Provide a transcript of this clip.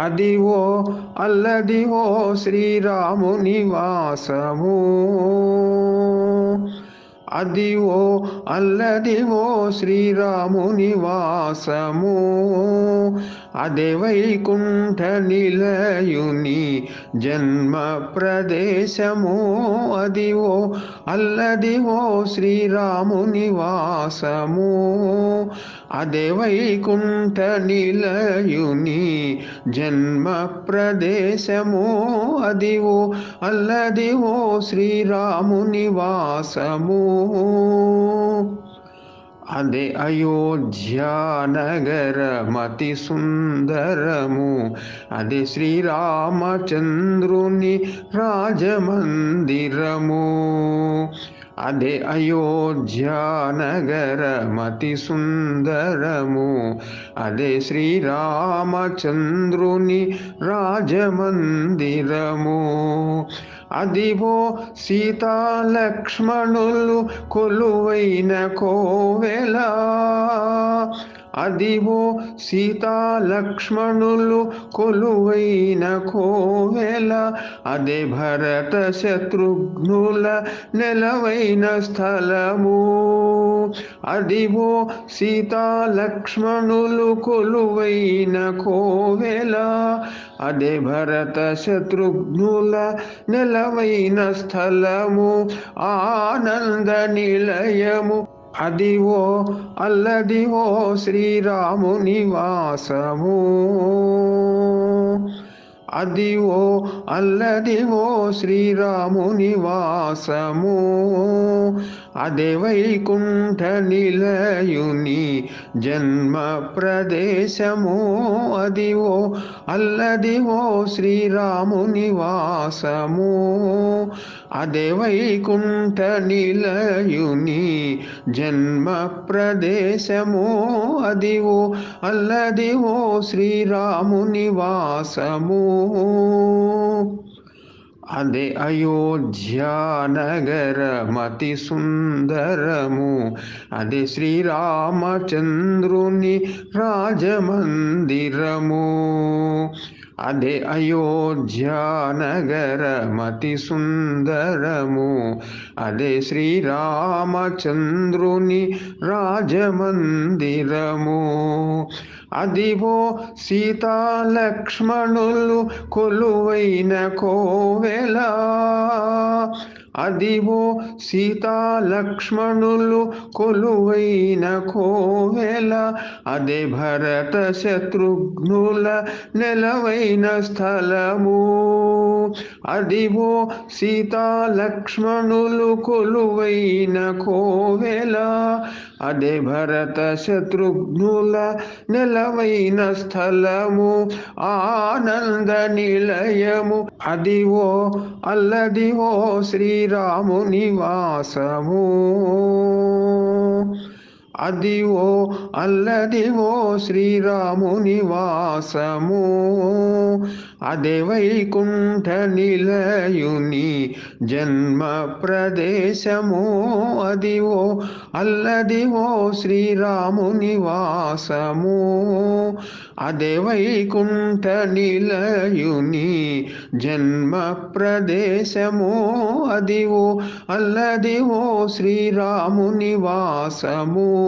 అదివో అల్లదివో శ్రీరాము నివాసము. అదివో అల్లదివో శ్రీరాము నివాసము. అదే వైకుంఠ నిలయుని జన్మ ప్రదేశము అదివో అల్లదివో శ్రీరాముని వాసము అదే వైకుంఠ నిలయుని జన్మ ప్రదేశము అదివో అల్లదివో శ్రీరాముని వాసము అదే అయోధ్య నగరమతి సుందరము అదే శ్రీరామచంద్రుని రాజమందిరము అదే అయోధ్య నగరమతి సుందరము అదే శ్రీరామచంద్రుని రాజమందిరము. అదివో సీతాలక్ష్మణులు కొలువైన కోవెలా అదివో సీతాలక్ష్మణులు కొలువైన కోవెల అదే భరత శత్రుఘ్నుల నెలవైన స్థలము. అదివో సీతాలక్ష్మణులు కొలువైన కోవెల అదే భరత శత్రుఘ్నుల నెలవైన స్థలము. ఆనంద నిలయము అదివో అల్లదివో శ్రీరాముని వాసము అదివో అల్లదివో శ్రీరాముని వాసము అదే వైకుంఠ నిలయుని జన్మ ప్రదేశము. అదివో అల్లదివో శ్రీరాముని వాసము అదే వైకుంఠ నిలయుని జన్మ ప్రదేశము అదివో అల్లదివో శ్రీరాముని వాసము అదే అయోధ్యానగరమతి సుందరము అదే శ్రీరామచంద్రుని రాజమందిరము. అదే అయోధ్యానగరమతి సుందరము అదే శ్రీరామచంద్రుని రాజమందిరము. అదివో సీతాలక్ష్మణులు కొలువైన కోవెలా అదివో సీతాలక్ష్మణులు కొలువైన కోవెల అదే భరత శత్రుఘ్నుల నెలవైన స్థలము. అదివో సీతాలక్ష్మణులు కొలువైన కోవెల అదే భరత శత్రుఘ్నుల నెలవైన స్థలము. ఆనంద నిలయము అదివో అల్లదివో శ్రీ శ్రీరాముని వాసము. అదివో అల్లదివో శ్రీరాముని వాసము అదే వైకుంఠ నిలయుని జన్మ ప్రదేశము. అదివో అల్లదివో శ్రీరాముని వాసము అదే వైకుంఠ నిలయుని జన్మ ప్రదేశము. అదివో అల్లదివో శ్రీరాముని వాసము